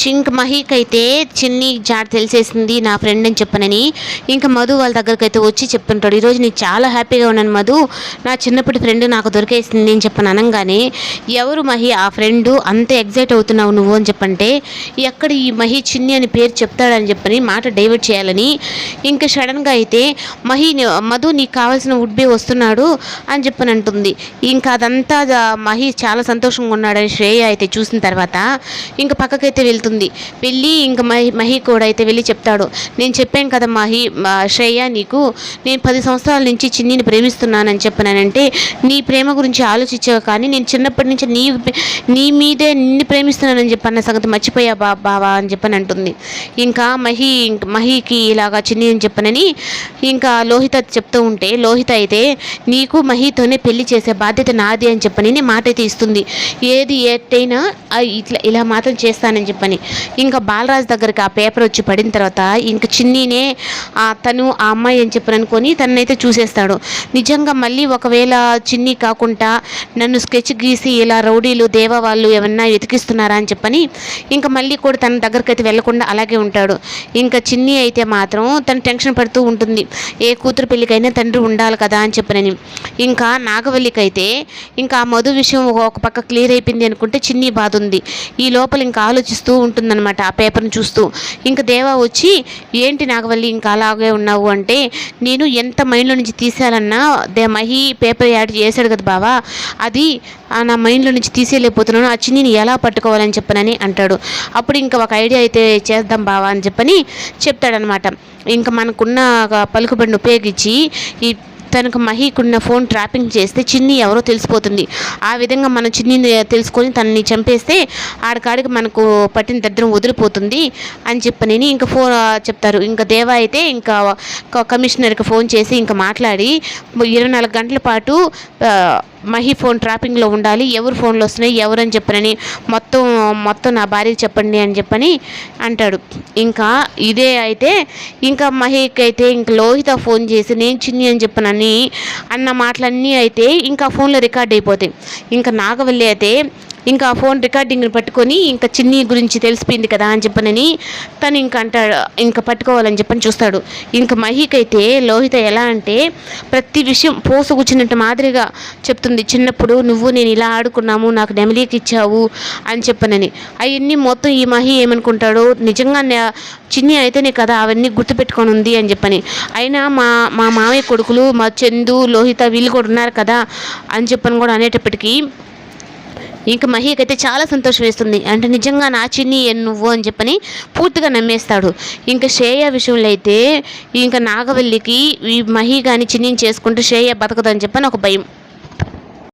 చింక్ మహీక్ అయితే చిన్ని జాడ తెలిసేసింది నా ఫ్రెండ్ అని చెప్పనని. ఇంకా మధు వాళ్ళ దగ్గరికి అయితే వచ్చి చెప్తుంటాడు ఈరోజు నేను చాలా హ్యాపీగా ఉన్నాను మధు. నా చిన్నప్పటి ఫ్రెండ్ నాకు దొరికేసింది అని చెప్పని అనగానే ఎవరు మహి? ఆ ఫ్రెండ్? అంత ఎగ్జైట్ అవుతున్నావు నువ్వు అని చెప్పంటే ఎక్కడ ఈ మహి చిన్ని అని పేరు చెప్తాడని చెప్పని మాట డైవర్ట్ చేయాలని. ఇంకా సడన్గా అయితే మహి మధు నీకు కావాల్సిన వుడ్బీ వస్తున్నాడు అని చెప్పని అంటుంది. ఇంకా అదంతా మహి చాలా సంతోషంగా ఉన్నాడని శ్రేయ అయితే చూసిన తర్వాత ఇంకా పక్కకైతే వెళ్తుంది వెళ్ళి ఇంకా మహి మహి కూడా అయితే వెళ్ళి చెప్తాడు. నేను చెప్పాను కదా మహి మా శ్రేయ నీకు నేను పది సంవత్సరాల నుంచి చిన్నిని ప్రేమిస్తున్నానని చెప్పినానంటే నీ ప్రేమ గురించి ఆలోచించావు కానీ నేను చిన్నప్పటి నుంచి నీ నీ మీదే నిన్ను ప్రేమిస్తున్నానని చెప్పన్న సంగతి మర్చిపోయా బా బావా అని చెప్పని అంటుంది. ఇంకా మహి మహికి ఇలాగా చిన్ని అని చెప్పనని ఇంకా లోహిత చెప్తూ ఉంటే లోహిత అయితే నీకు మహితోనే పెళ్ళి చేసే బాధ్యత నాది అని చెప్పని మాట అయితే ఇస్తుంది. ఏది ఏటైనా ఇట్లా ఇలా మాత్రం చేస్తానని చెప్పని. ఇంకా బాలరాజు దగ్గరికి ఆ పేపర్ వచ్చి పడిన తర్వాత ఇంకా చిన్నీనే తను ఆ అమ్మాయి అని చెప్పని అనుకొని తనైతే చూసేస్తాడు. నిజంగా మళ్ళీ ఒకవేళ చిన్ని కాకుండా నన్ను స్కెచ్ గీసి ఇలా రౌడీలు దేవ వాళ్ళు ఏమన్నా వెతికిస్తున్నారా అని చెప్పని ఇంకా మళ్ళీ కూడా తన దగ్గరికి అయితే వెళ్ళకుండా అలాగే ఉంటాడు. ఇంకా చిన్ని అయితే మాత్రం తను టెన్షన్ పడుతూ ఉంటుంది. ఏ కూతురు పెళ్ళికైనా తండ్రి ఉండాలి కదా అని చెప్పనని. ఇంకా నాగవల్లికి అయితే ఇంకా ఆ మధు విషయం ఒక పక్క క్లియర్ అయిపోయింది అనుకుంటే చిన్ని బాధ ఉంది. ఈ లోపల ఇంకా ఆలోచిస్తూ ఉంటుందన్నమాట ఆ పేపర్ని చూస్తూ. ఇంకా దేవా వచ్చి ఏంటి నాగవల్లి ఇంకా అలాగే ఉన్నావు అంటే నేను ఎంత మైండ్లో నుంచి తీసేయాలన్నా దే మహి పేపర్ యాడ్ చేశాడు కదా బావా అది ఆ నా మైండ్లో నుంచి తీసేయలేకపోతున్నాను ఆ చిన్నిని ఎలా పట్టుకోవాలని చెప్పనని అంటాడు. అప్పుడు ఇంకా ఒక ఐడియా అయితే చేద్దాం బావా అని చెప్పని చెప్తాడనమాట ఇంకా మనకున్న పలుకుబడిని ఉపయోగించి ఈ తనకు మహీకున్న ఫోన్ ట్రాపింగ్ చేస్తే చిన్ని ఎవరో తెలిసిపోతుంది. ఆ విధంగా మనం చిన్నిని తెలుసుకొని తనని చంపేస్తే ఆడకాడికి మనకు పట్టిన దరిద్రం వదిలిపోతుంది అని చెప్పని ఇంకా ఫోన్ చెప్తారు. ఇంకా దేవా అయితే ఇంకా కమిషనర్కి ఫోన్ చేసి ఇంకా మాట్లాడి ఇరవై నాలుగు గంటల పాటు మహి ఫోన్ ట్రాపింగ్లో ఉండాలి ఎవరు ఫోన్లు వస్తున్నాయి ఎవరని చెప్పనని మొత్తం మొత్తం నా భార్యకి చెప్పండి అని చెప్పని అంటాడు. ఇంకా ఇదే అయితే ఇంకా మహికి అయితే ఇంక లోహిత ఫోన్ చేసి నేను చిన్ని అని చెప్పనని అన్న మాటలన్నీ అయితే ఇంకా ఫోన్లో రికార్డ్ అయిపోతాయి. ఇంకా నాగవల్లి అయితే ఇంకా ఆ ఫోన్ రికార్డింగ్ని పట్టుకొని ఇంకా చిన్ని గురించి తెలిసిపోయింది కదా అని చెప్పనని తను ఇంకా అంటాడు ఇంకా పట్టుకోవాలని చెప్పని చూస్తాడు. ఇంకా మహికైతే అయితే లోహిత ఎలా అంటే ప్రతి విషయం పోసగుచ్చినట్టు మాదిరిగా చెప్తుంది. చిన్నప్పుడు నువ్వు నేను ఇలా ఆడుకున్నాము నాకు నెమలీకి ఇచ్చావు అని చెప్పనని. అవన్నీ మొత్తం ఈ మహి ఏమనుకుంటాడో నిజంగా నే- చిన్ని అయితేనే కదా అవన్నీ గుర్తుపెట్టుకొని ఉంది అని చెప్పని. అయినా మా మా మామయ్య కొడుకులు మా చందు లోహిత వీళ్ళు కూడా ఉన్నారు కదా అని చెప్పని కూడా అనేటప్పటికీ ఇంకా మహికి అయితే చాలా సంతోషం వేస్తుంది. అంటే నిజంగా నా చిన్ని ఏ నువ్వు అని చెప్పని పూర్తిగా నమ్మేస్తాడు. ఇంకా శ్రేయ విషయంలో అయితే ఇంకా నాగవల్లికి ఈ మహి కానీ చిన్నిని చేసుకుంటే శ్రేయ బతకదని చెప్పని ఒక భయం.